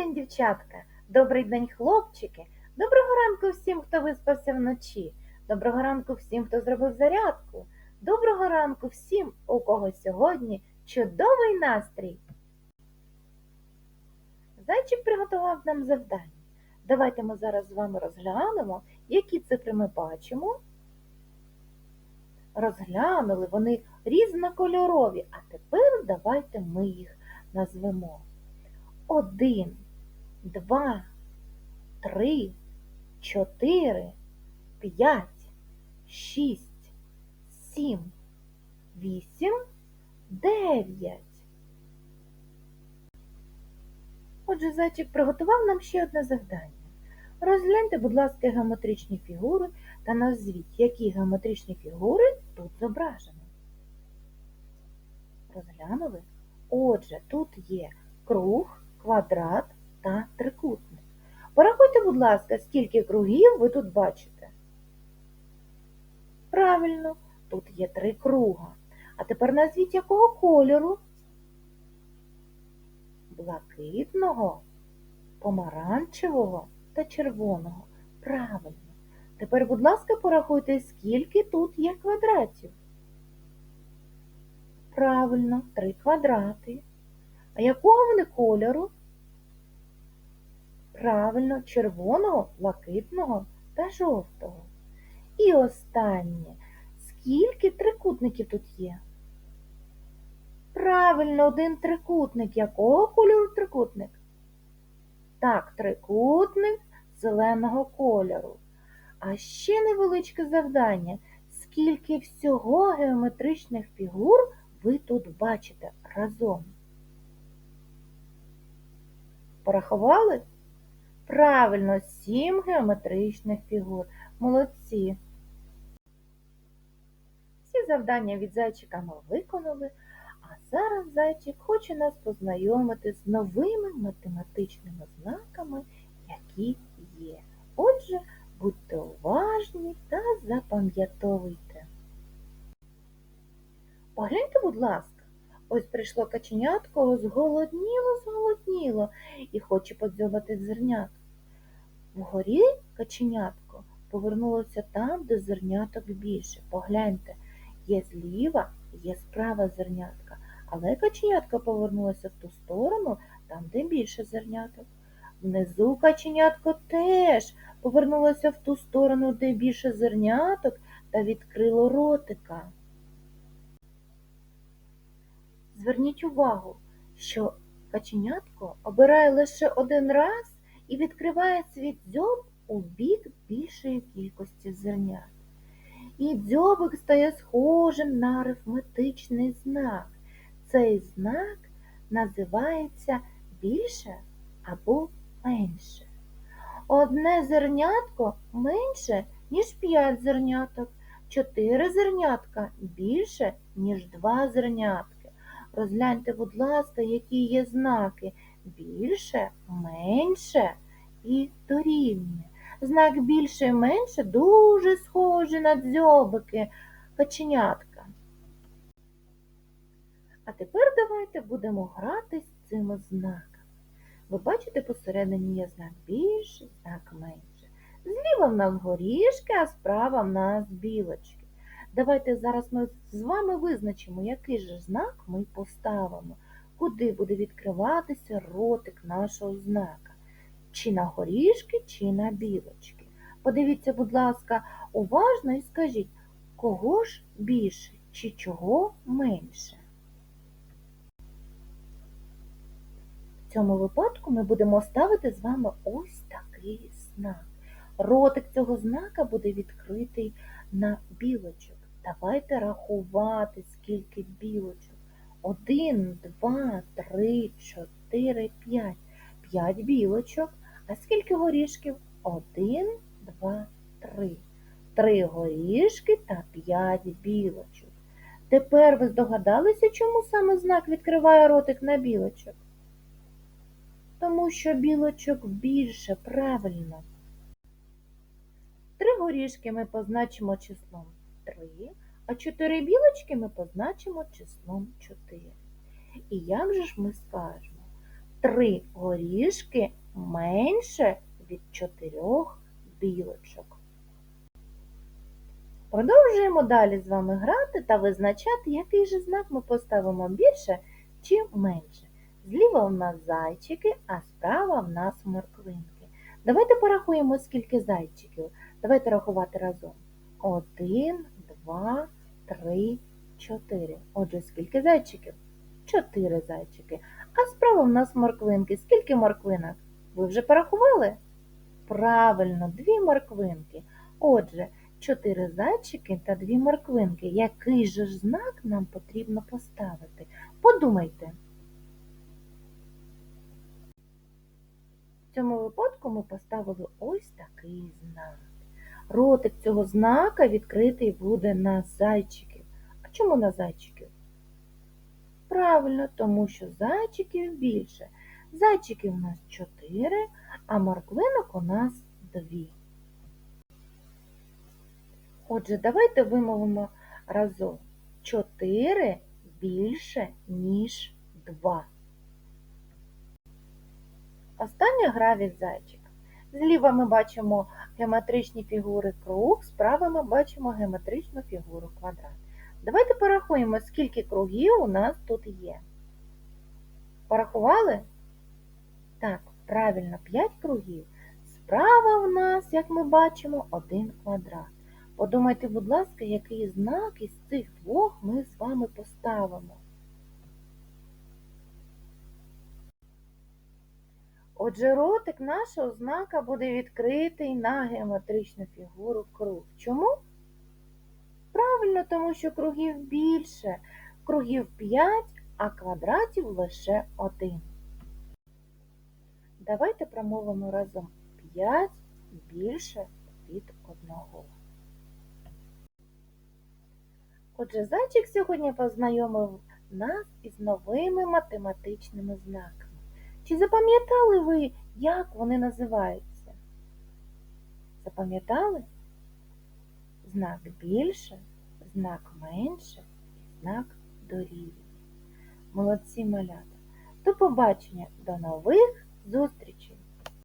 день, дівчатка! Добрий день, хлопчики! Доброго ранку всім, хто виспався вночі. Доброго ранку всім, хто зробив зарядку. Доброго ранку всім, у кого сьогодні чудовий настрій. Зайчик приготував нам завдання. Давайте ми зараз з вами розглянемо, які цифри ми бачимо. Розглянули, вони різнокольорові, а тепер давайте ми їх назвемо. Один, два, три, чотири, п'ять, шість, сім, вісім, дев'ять. Отже, зайчик приготував нам ще одне завдання. Розгляньте, будь ласка, геометричні фігури та назвіть, які геометричні фігури тут зображені. Розглянули? Отже, тут є круг, квадрат та трикутник. Порахуйте, будь ласка, скільки кругів ви тут бачите. Правильно, тут є три круга. А тепер назвіть якого кольору? Блакитного, помаранчевого та червоного. Правильно. Тепер, будь ласка, порахуйте, скільки тут є квадратів. Правильно, три квадрати. А якого вони кольору? Правильно, червоного, блакитного та жовтого. І останнє. Скільки трикутників тут є? Правильно, один трикутник. Якого кольору трикутник? Так, трикутник зеленого кольору. А ще невеличке завдання. Скільки всього геометричних фігур ви тут бачите разом? Порахували? Правильно, сім геометричних фігур. Молодці. Всі завдання від зайчика ми виконали, а зараз зайчик хоче нас познайомити з новими математичними знаками, які є. Отже, будьте уважні та запам'ятовуйте. Погляньте, будь ласка, ось прийшло каченятко, зголодніло, зголодніло і хоче подзьобати зернят. Вгорі каченятко повернулося там, де зерняток більше. Погляньте, є зліва, є справа зернятка, але каченятко повернулося в ту сторону, там, де більше зерняток. Внизу каченятко теж повернулося в ту сторону, де більше зерняток, та відкрило ротика. Зверніть увагу, що каченятко обирає лише один раз і відкриває свій дзьоб у бік більшої кількості зернят. І дзьобик стає схожим на арифметичний знак. Цей знак називається більше або менше. Одне зернятко менше, ніж п'ять зерняток, чотири зернятка більше, ніж два зернятки. Розгляньте, будь ласка, які є знаки більше, менше і дорівнює. Знак більше і менше дуже схожий на дзьобики каченятка. А тепер давайте будемо грати з цими знаками. Ви бачите, посередині є знак більше, знак менше. Зліва в нас горішки, а справа в нас білочки. Давайте зараз ми з вами визначимо, який же знак ми поставимо, куди буде відкриватися ротик нашого знака. Чи на горішки, чи на білочки. Подивіться, будь ласка, уважно і скажіть, кого ж більше чи чого менше. В цьому випадку ми будемо ставити з вами ось такий знак. Ротик цього знака буде відкритий на білочок. Давайте рахувати, скільки білочок. Один, два, три, чотири, п'ять. П'ять білочок. А скільки горішків? Один, два, три. Три горішки та п'ять білочок. Тепер ви здогадалися, чому саме знак відкриває ротик на білочок? Тому що білочок більше, правильно. Три горішки ми позначимо числом 3, а 4 білочки ми позначимо числом 4. І як же ж ми скажемо? три горішки менше від чотирьох білочок. Продовжуємо далі з вами грати та визначати, який же знак ми поставимо більше чи менше. Зліва в нас зайчики, а справа в нас морквинки. Давайте порахуємо, скільки зайчиків. Давайте рахувати разом. Один, два, три, чотири. Отже, скільки зайчиків? Чотири зайчики. А справа в нас морквинки. Скільки морквинок? Ви вже порахували? Правильно, дві морквинки. Отже, чотири зайчики та дві морквинки. Який же ж знак нам потрібно поставити? Подумайте. В цьому випадку ми поставили ось такий знак. Ротик цього знака відкритий буде на зайчиків. А чому на зайчиків? Правильно, тому що зайчиків більше. Зайчиків у нас чотири, а морквинок у нас дві. Отже, давайте вимовимо разом. Чотири більше, ніж два. Остання гра від зайчика. Зліва ми бачимо геометричні фігури круг, справа ми бачимо геометричну фігуру квадрат. Давайте порахуємо, скільки кругів у нас тут є. Порахували? Так, правильно, 5 кругів. Справа в нас, як ми бачимо, один квадрат. Подумайте, будь ласка, який знак із цих двох ми з вами поставимо. Отже, ротик нашого знака буде відкритий на геометричну фігуру круг. Чому? Правильно, тому що кругів більше. Кругів 5, а квадратів лише один. Давайте промовимо разом 5 більше від одного. Отже, зайчик сьогодні познайомив нас із новими математичними знаками. Чи запам'ятали ви, як вони називаються? Запам'ятали? Знак більше, знак менше знак дорівнює. Молодці малята. До побачення, до нових зустрічей!